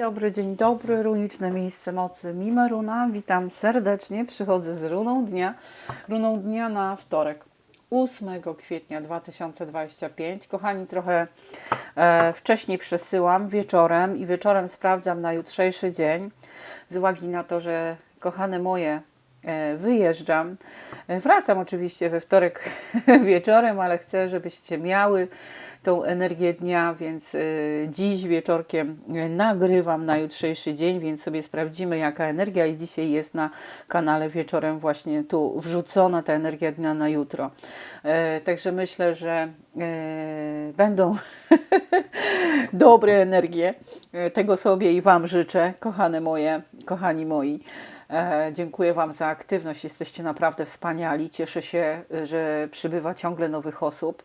Dobry, dzień dobry, runiczne miejsce mocy Mime Runa. Witam serdecznie, przychodzę z runą dnia. Runą dnia na wtorek, 8 kwietnia 2025. Kochani, trochę e, wcześniej przesyłam wieczorem i wieczorem sprawdzam na jutrzejszy dzień. Z uwagi na to, że kochane moje, e, wyjeżdżam. E, Wracam oczywiście we wtorek wieczorem, ale chcę, żebyście miały tą energię dnia, więc y, dziś wieczorkiem y, nagrywam na jutrzejszy dzień, więc sobie sprawdzimy, jaka energia i dzisiaj jest na kanale wieczorem właśnie tu wrzucona ta energia dnia na jutro. E, Także myślę, że e, będą dobre energie. E, Tego sobie i Wam życzę, kochane moje, kochani moi. E, Dziękuję Wam za aktywność. Jesteście naprawdę wspaniali. Cieszę się, że przybywa ciągle nowych osób.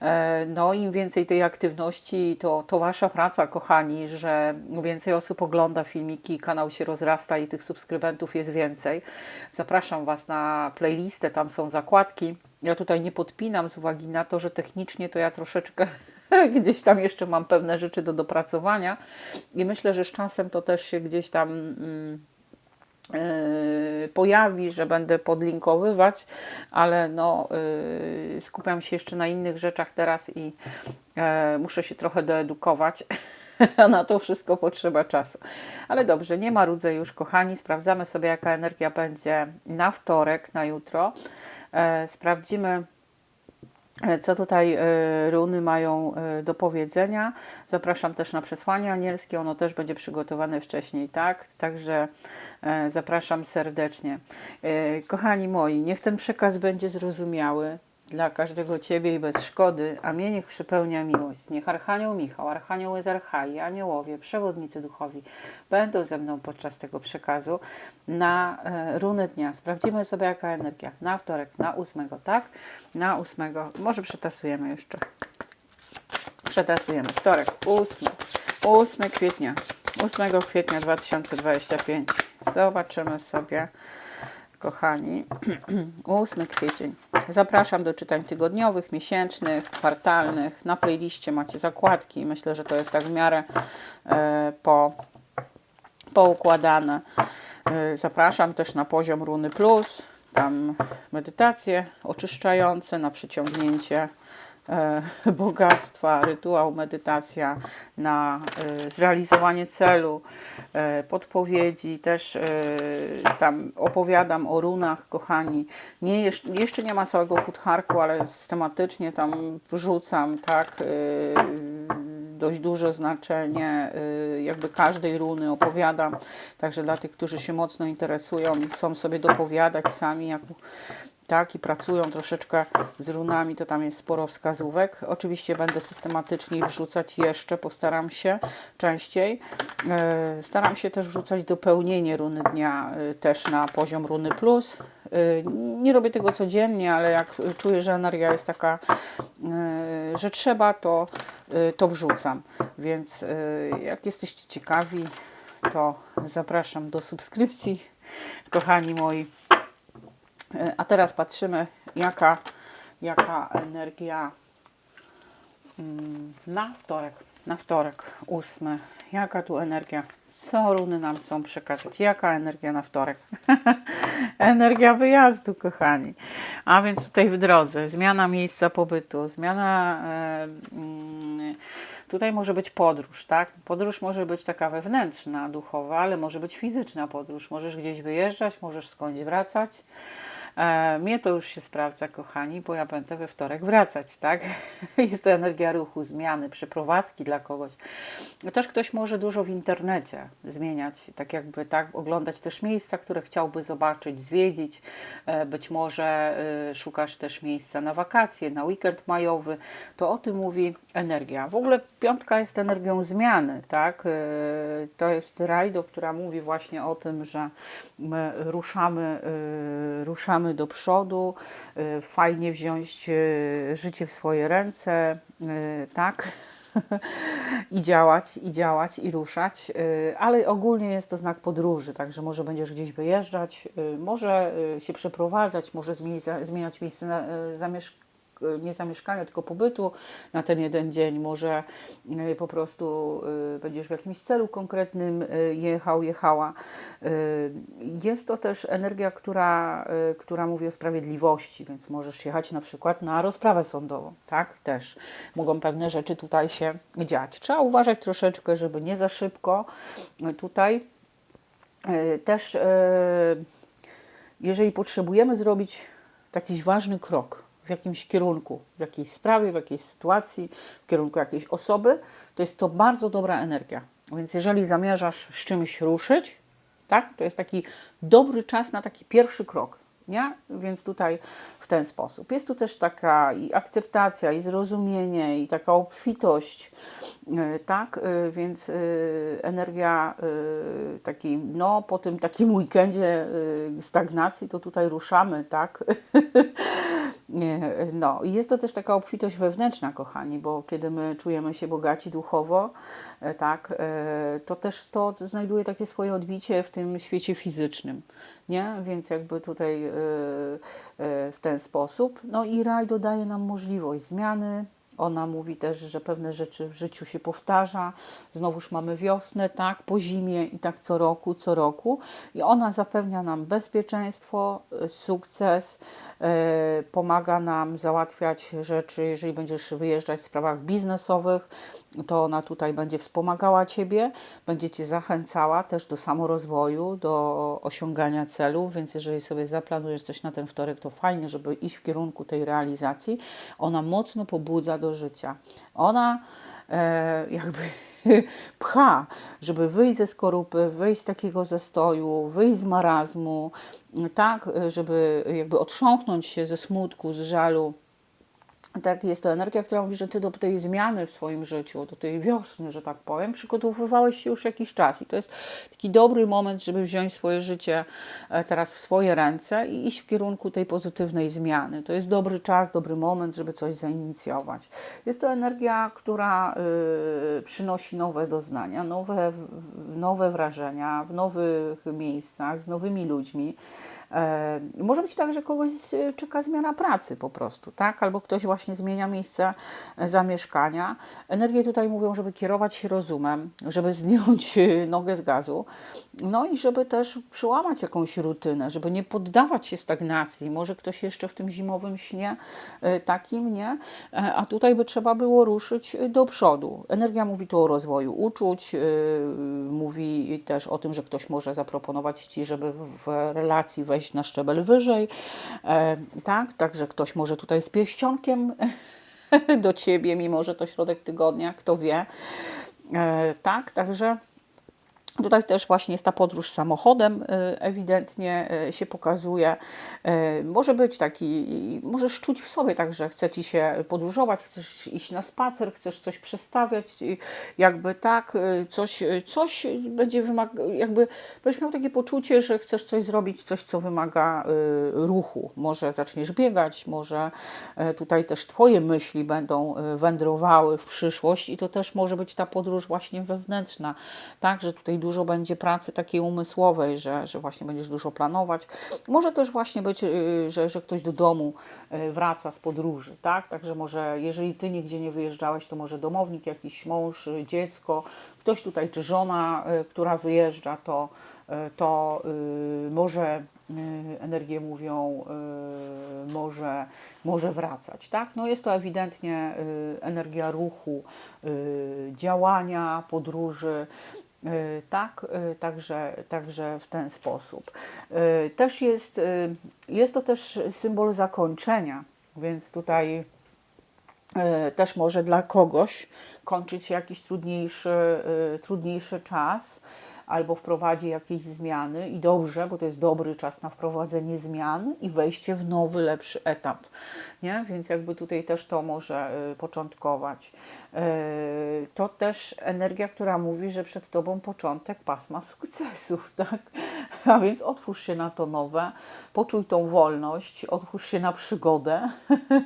E, No, im więcej tej aktywności, to, to Wasza praca, kochani, że więcej osób ogląda filmiki, kanał się rozrasta i tych subskrybentów jest więcej. Zapraszam Was na playlistę, tam są zakładki. Ja tutaj nie podpinam z uwagi na to, że technicznie to ja troszeczkę gdzieś tam jeszcze mam pewne rzeczy do dopracowania i myślę, że z czasem to też się gdzieś tam. Mm, pojawi, że będę podlinkowywać, ale no, yy, skupiam się jeszcze na innych rzeczach teraz i e, muszę się trochę doedukować. A na to wszystko potrzeba czasu. Ale dobrze, nie ma rudzej już, kochani. Sprawdzamy sobie, jaka energia będzie na wtorek, na jutro. E, sprawdzimy, co tutaj e, runy mają e, do powiedzenia. Zapraszam też na przesłanie anielskie, ono też będzie przygotowane wcześniej, tak? Także e, zapraszam serdecznie. E, Kochani moi, niech ten przekaz będzie zrozumiały dla każdego Ciebie i bez szkody, a mnie niech przypełnia miłość. Niech Archanioł Michał, Archanioł z Archai, aniołowie, przewodnicy duchowi będą ze mną podczas tego przekazu na e, runy dnia. Sprawdzimy sobie, jaka energia na wtorek, na ósmego, tak? Na ósmego, może przetasujemy jeszcze. Przetasujemy. Wtorek, 8, 8 kwietnia, 8 kwietnia 2025. Zobaczymy sobie, kochani, 8 kwiecień. Zapraszam do czytań tygodniowych, miesięcznych, kwartalnych. Na playliście macie zakładki. Myślę, że to jest tak w miarę e, po, poukładane. E, Zapraszam też na poziom Runy Plus. Tam medytacje oczyszczające na przyciągnięcie e, bogactwa, rytuał, medytacja na e, zrealizowanie celu, e, podpowiedzi. Też tam opowiadam o runach, kochani. Nie, jeszcze, nie ma całego futharku, ale systematycznie tam wrzucam, tak, dość duże znaczenie y, jakby każdej runy opowiadam. Także dla tych, którzy się mocno interesują i chcą sobie dopowiadać sami, jak, tak, i pracują troszeczkę z runami, to tam jest sporo wskazówek. Oczywiście będę systematycznie wrzucać jeszcze, postaram się częściej. E, Staram się też wrzucać dopełnienie runy dnia y, też na poziom runy plus. Y, Nie robię tego codziennie, ale jak czuję, że energia jest taka, y, że trzeba, to, y, to wrzucam. Więc jak jesteście ciekawi, to zapraszam do subskrypcji, kochani moi. A teraz patrzymy, jaka, jaka energia mm, na wtorek, na wtorek, ósmy. Jaka tu energia? Co runy nam chcą przekazać? Jaka energia na wtorek? energia wyjazdu, kochani. A więc tutaj w drodze, zmiana miejsca pobytu, zmiana. Mm, tutaj może być podróż, tak? Podróż może być taka wewnętrzna, duchowa, ale może być fizyczna podróż. Możesz gdzieś wyjeżdżać, możesz skądś wracać. E, mnie to już się sprawdza, kochani, bo ja będę we wtorek wracać, tak? Jest to energia ruchu, zmiany, przeprowadzki dla kogoś. Też ktoś może dużo w internecie zmieniać, tak jakby, tak, oglądać też miejsca, które chciałby zobaczyć, zwiedzić. E, Być może y, szukasz też miejsca na wakacje, na weekend majowy. To o tym mówi energia. W ogóle piątka jest energią zmiany, tak? Y, To jest rajdo, która mówi właśnie o tym, że my ruszamy, y, ruszamy do przodu, y, fajnie wziąć y, życie w swoje ręce, tak? I działać, i działać, i ruszać, ale ogólnie jest to znak podróży, także może będziesz gdzieś wyjeżdżać, może się przeprowadzać, może zmienić, zmieniać miejsce na, zamiesz, y, nie zamieszkania, tylko pobytu na ten jeden dzień. Może y, po prostu y, będziesz w jakimś celu konkretnym jechał, jechała. Jest to też energia, która, która mówi o sprawiedliwości, więc możesz jechać na przykład na rozprawę sądową, tak? Też mogą pewne rzeczy tutaj się dziać. Trzeba uważać troszeczkę, żeby nie za szybko tutaj też jeżeli potrzebujemy zrobić jakiś ważny krok w jakimś kierunku, w jakiejś sprawie, w jakiejś sytuacji, w kierunku jakiejś osoby, to jest to bardzo dobra energia. Więc jeżeli zamierzasz z czymś ruszyć, tak, to jest taki dobry czas na taki pierwszy krok. Nie? Więc tutaj w ten sposób. Jest tu też taka i akceptacja, i zrozumienie, i taka obfitość, yy, tak? Yy, Więc yy, energia takiej, no po tym takim weekendzie stagnacji, to tutaj ruszamy, tak? No, jest to też taka obfitość wewnętrzna, kochani, bo kiedy my czujemy się bogaci duchowo, e, tak, e, to też to znajduje takie swoje odbicie w tym świecie fizycznym, nie? Więc jakby tutaj e, w ten sposób. No i raj dodaje nam możliwość zmiany. Ona mówi też, że pewne rzeczy w życiu się powtarza. Znowuż mamy wiosnę, tak, po zimie i tak co roku, co roku. I ona zapewnia nam bezpieczeństwo, sukces, pomaga nam załatwiać rzeczy, jeżeli będziesz wyjeżdżać w sprawach biznesowych, to ona tutaj będzie wspomagała Ciebie, będzie Cię zachęcała też do samorozwoju, do osiągania celów, więc jeżeli sobie zaplanujesz coś na ten wtorek, to fajnie, żeby iść w kierunku tej realizacji. Ona mocno pobudza do życia. Ona e, jakby pcha, żeby wyjść ze skorupy, wyjść z takiego zastoju, wyjść z marazmu, tak, żeby jakby otrząknąć się ze smutku, z żalu. Tak, jest to energia, która mówi, że ty do tej zmiany w swoim życiu, do tej wiosny, że tak powiem, przygotowywałeś się już jakiś czas. I to jest taki dobry moment, żeby wziąć swoje życie e, teraz w swoje ręce i iść w kierunku tej pozytywnej zmiany. To jest dobry czas, dobry moment, żeby coś zainicjować. Jest to energia, która y, przynosi nowe doznania, nowe, nowe wrażenia w nowych miejscach, z nowymi ludźmi. E, Może być tak, że kogoś e, czeka zmiana pracy po prostu, tak? Albo ktoś właśnie zmienia miejsce zamieszkania. Energie tutaj mówią, żeby kierować się rozumem, żeby zdjąć e, nogę z gazu, no i żeby też przełamać jakąś rutynę, żeby nie poddawać się stagnacji. Może ktoś jeszcze w tym zimowym śnie takim, nie? A tutaj by trzeba było ruszyć do przodu. Energia mówi tu o rozwoju uczuć, mówi też o tym, że ktoś może zaproponować Ci, żeby w relacji wejść na szczebel wyżej, e, tak? Także ktoś może tutaj z pierścionkiem do Ciebie, mimo że to środek tygodnia, kto wie, E, tak? Także Tutaj też właśnie jest ta podróż samochodem, y, ewidentnie y, się pokazuje. Y, Może być taki, możesz czuć w sobie tak, że chce ci się podróżować, chcesz iść na spacer, chcesz coś przestawiać, jakby tak, coś, coś będzie wymagać, jakby będziesz miał takie poczucie, że chcesz coś zrobić, coś, co wymaga ruchu. Może zaczniesz biegać, może tutaj też Twoje myśli będą wędrowały w przyszłość i to też może być ta podróż właśnie wewnętrzna, tak, że tutaj dużo będzie pracy takiej umysłowej, że, że właśnie będziesz dużo planować. Może też właśnie być, y, że, że ktoś do domu y, wraca z podróży, tak, także może jeżeli Ty nigdzie nie wyjeżdżałeś, to może domownik, jakiś mąż, y, dziecko, ktoś tutaj, czy żona, która wyjeżdża, to, to może energie mówią, może, może wracać. Tak? No jest to ewidentnie energia ruchu, działania, podróży. Y, Tak, y, także, także w ten sposób. Y, Też jest, jest to też symbol zakończenia, więc tutaj też może dla kogoś kończyć się jakiś trudniejszy, trudniejszy czas albo wprowadzi jakieś zmiany i dobrze, bo to jest dobry czas na wprowadzenie zmian i wejście w nowy, lepszy etap, nie? Więc jakby tutaj też to może początkować. E, To też energia, która mówi, że przed Tobą początek pasma sukcesów, tak? A więc otwórz się na to nowe, poczuj tą wolność, otwórz się na przygodę,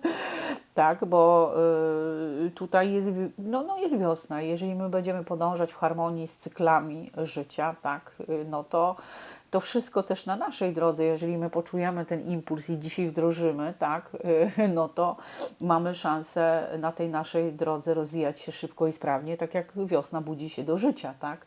tak, bo y, tutaj jest, no, no jest wiosna. Jeżeli my będziemy podążać w harmonii z cyklami życia, tak, y, no to, to wszystko też na naszej drodze, jeżeli my poczujemy ten impuls i dzisiaj wdrożymy, tak, no to mamy szansę na tej naszej drodze rozwijać się szybko i sprawnie, tak jak wiosna budzi się do życia, tak.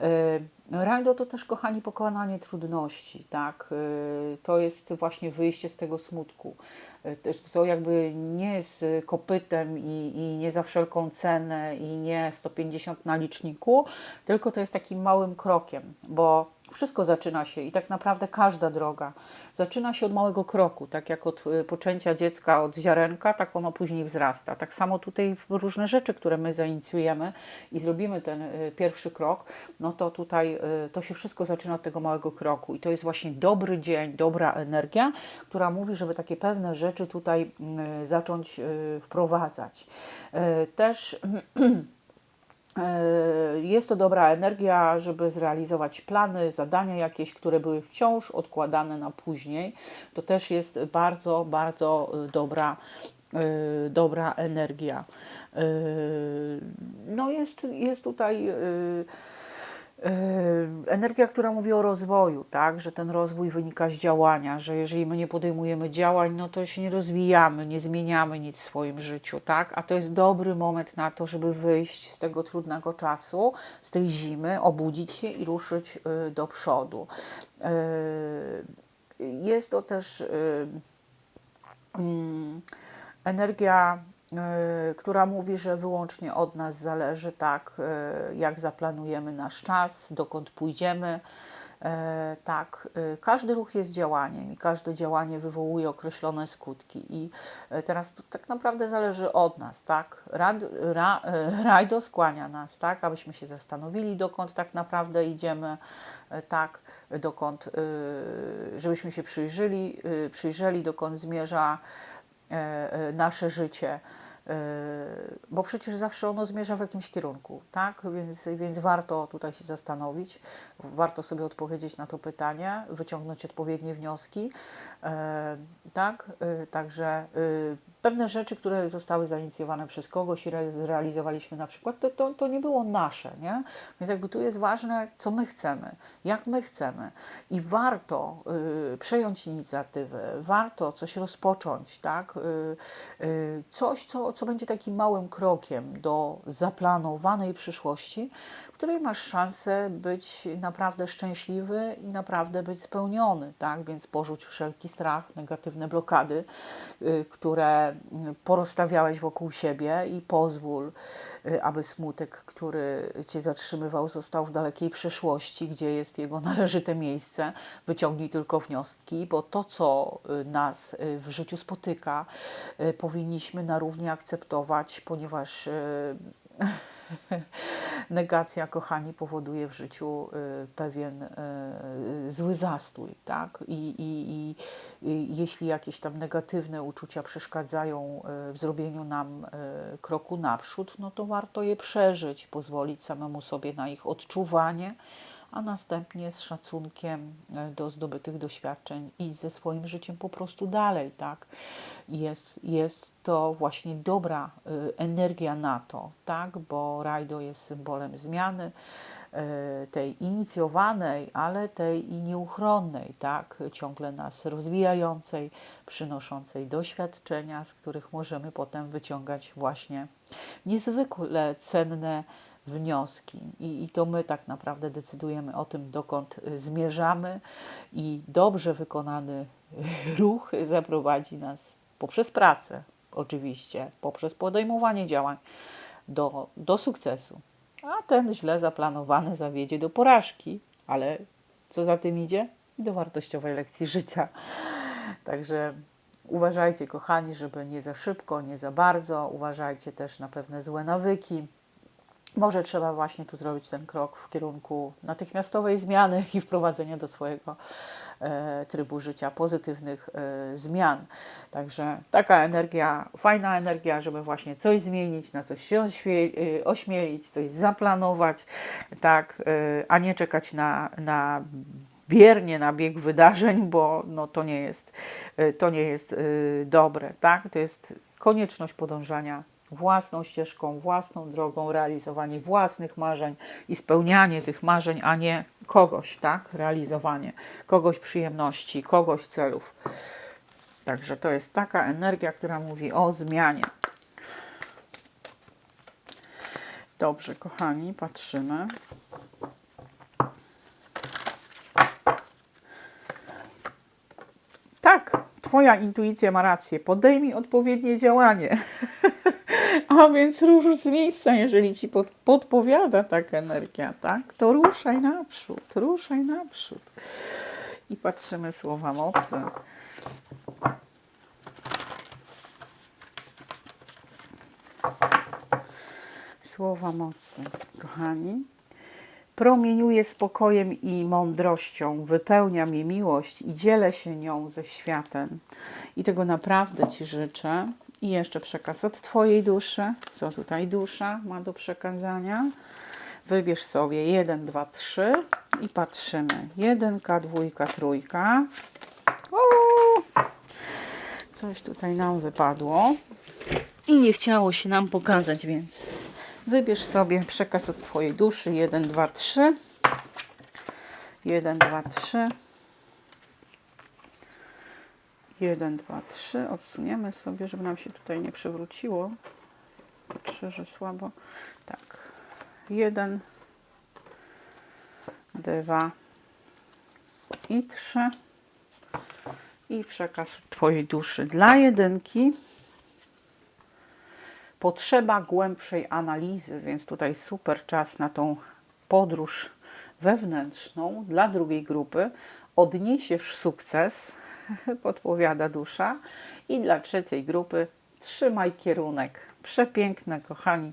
E, Rajdo to też, kochani, pokonanie trudności, tak? E, To jest właśnie wyjście z tego smutku. E, to jakby nie z kopytem i, i nie za wszelką cenę i nie 150 na liczniku, tylko to jest takim małym krokiem, bo wszystko zaczyna się i tak naprawdę każda droga zaczyna się od małego kroku, tak jak od y, poczęcia dziecka od ziarenka, tak ono później wzrasta. Tak samo tutaj różne rzeczy, które my zainicjujemy i zrobimy ten y, pierwszy krok, no to tutaj y, to się wszystko zaczyna od tego małego kroku i to jest właśnie dobry dzień, dobra energia, która mówi, żeby takie pewne rzeczy tutaj y, zacząć wprowadzać. Też Jest to dobra energia, żeby zrealizować plany, zadania jakieś, które były wciąż odkładane na później. To też jest bardzo, bardzo y, dobra, y, dobra energia. No jest, jest tutaj energia, która mówi o rozwoju, tak, że ten rozwój wynika z działania, że jeżeli my nie podejmujemy działań, no to się nie rozwijamy, nie zmieniamy nic w swoim życiu, tak, a to jest dobry moment na to, żeby wyjść z tego trudnego czasu, z tej zimy, obudzić się i ruszyć y, do przodu. Y, Jest to też y, mm, energia, która mówi, że wyłącznie od nas zależy, tak, y, jak zaplanujemy nasz czas, dokąd pójdziemy. E, Tak, y, każdy ruch jest działaniem i każde działanie wywołuje określone skutki. I teraz to tak naprawdę zależy od nas, tak? Rad, ra, rajdo skłania nas, tak, abyśmy się zastanowili, dokąd tak naprawdę idziemy, tak, dokąd, y, żebyśmy się przyjrzeli, y, przyjrzeli dokąd zmierza nasze życie, bo przecież zawsze ono zmierza w jakimś kierunku, tak? Więc, więc warto tutaj się zastanowić, warto sobie odpowiedzieć na to pytanie, wyciągnąć odpowiednie wnioski, e, tak? E, Także e, pewne rzeczy, które zostały zainicjowane przez kogoś i re- zrealizowaliśmy na przykład, to, to, to nie było nasze, nie? Więc jakby tu jest ważne, co my chcemy, jak my chcemy i warto przejąć inicjatywę, warto coś rozpocząć, tak? Coś, co, co będzie takim małym krokiem do zaplanowanej przyszłości, w której masz szansę być naprawdę szczęśliwy i naprawdę być spełniony, tak? Więc porzuć wszelki strach, negatywne blokady, y, które y, porozstawiałeś wokół siebie i pozwól, y, aby smutek, który cię zatrzymywał, został w dalekiej przyszłości, gdzie jest jego należyte miejsce. Wyciągnij tylko wnioski, bo to, co nas w życiu spotyka, powinniśmy na równi akceptować, ponieważ negacja, kochani, powoduje w życiu y, pewien y, zły zastój, tak? I, i, i, jeśli jakieś tam negatywne uczucia przeszkadzają y, w zrobieniu nam kroku naprzód, no to warto je przeżyć, pozwolić samemu sobie na ich odczuwanie, a następnie z szacunkiem e, do zdobytych doświadczeń iść ze swoim życiem po prostu dalej, tak? Jest, jest to właśnie dobra y, energia na to, tak? Bo rajdo jest symbolem zmiany, y, tej inicjowanej, ale tej i nieuchronnej, tak? Ciągle nas rozwijającej, przynoszącej doświadczenia, z których możemy potem wyciągać właśnie niezwykle cenne wnioski. I, I to my tak naprawdę decydujemy o tym, dokąd y, zmierzamy, i dobrze wykonany ruch zaprowadzi nas poprzez pracę, oczywiście, poprzez podejmowanie działań do, do sukcesu. A ten źle zaplanowany zawiedzie do porażki, ale co za tym idzie? I do wartościowej lekcji życia. Także uważajcie, kochani, żeby nie za szybko, nie za bardzo. Uważajcie też na pewne złe nawyki. Może trzeba właśnie tu zrobić ten krok w kierunku natychmiastowej zmiany i wprowadzenia do swojego e, trybu życia pozytywnych e, zmian. Także taka energia, fajna energia, żeby właśnie coś zmienić, na coś się e, ośmielić, coś zaplanować, tak, a nie czekać na, na biernie na bieg wydarzeń, bo no, to nie jest, to nie jest dobre, tak? To jest konieczność podążania własną ścieżką, własną drogą, realizowanie własnych marzeń i spełnianie tych marzeń, a nie kogoś, tak? Realizowanie kogoś przyjemności, kogoś celów. Także to jest taka energia, która mówi o zmianie. Dobrze, kochani, patrzymy. Tak, Twoja intuicja ma rację. Podejmij odpowiednie działanie. A więc rusz z miejsca, jeżeli Ci pod, podpowiada taka energia, tak? To ruszaj naprzód, ruszaj naprzód. I patrzymy słowa mocy. Słowa mocy, kochani. Promieniuję spokojem i mądrością, wypełnia mnie miłość i dzielę się nią ze światem. I tego naprawdę Ci życzę. I jeszcze przekaz od Twojej duszy. Co tutaj dusza ma do przekazania? Wybierz sobie 1, 2, 3 i patrzymy. 1, dwójka, trójka. Uuu, Coś tutaj nam wypadło i nie chciało się nam pokazać, więc wybierz sobie przekaz od Twojej duszy 1, 2, 3. 1, 2, 3. 1, 2, 3. Odsuniemy sobie, żeby nam się tutaj nie przewróciło. Patrzę, że słabo. Tak. 1, 2 i 3. I przekaz Twojej duszy dla jedynki potrzeba głębszej analizy, więc tutaj super czas na tą podróż wewnętrzną dla drugiej grupy. Odniesiesz sukces, podpowiada dusza, i dla trzeciej grupy trzymaj kierunek. Przepiękne, kochani,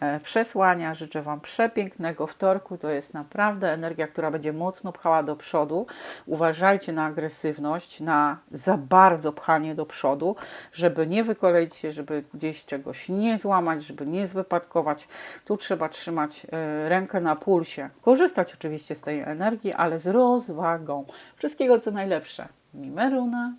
e, przesłania. Życzę Wam przepięknego wtorku. To jest naprawdę energia, która będzie mocno pchała do przodu. Uważajcie na agresywność, na za bardzo pchanie do przodu, żeby nie wykoleić się, żeby gdzieś czegoś nie złamać, żeby nie zwypadkować. Tu trzeba trzymać e, rękę na pulsie. Korzystać oczywiście z tej energii, ale z rozwagą. Wszystkiego co najlepsze. Mimeruna.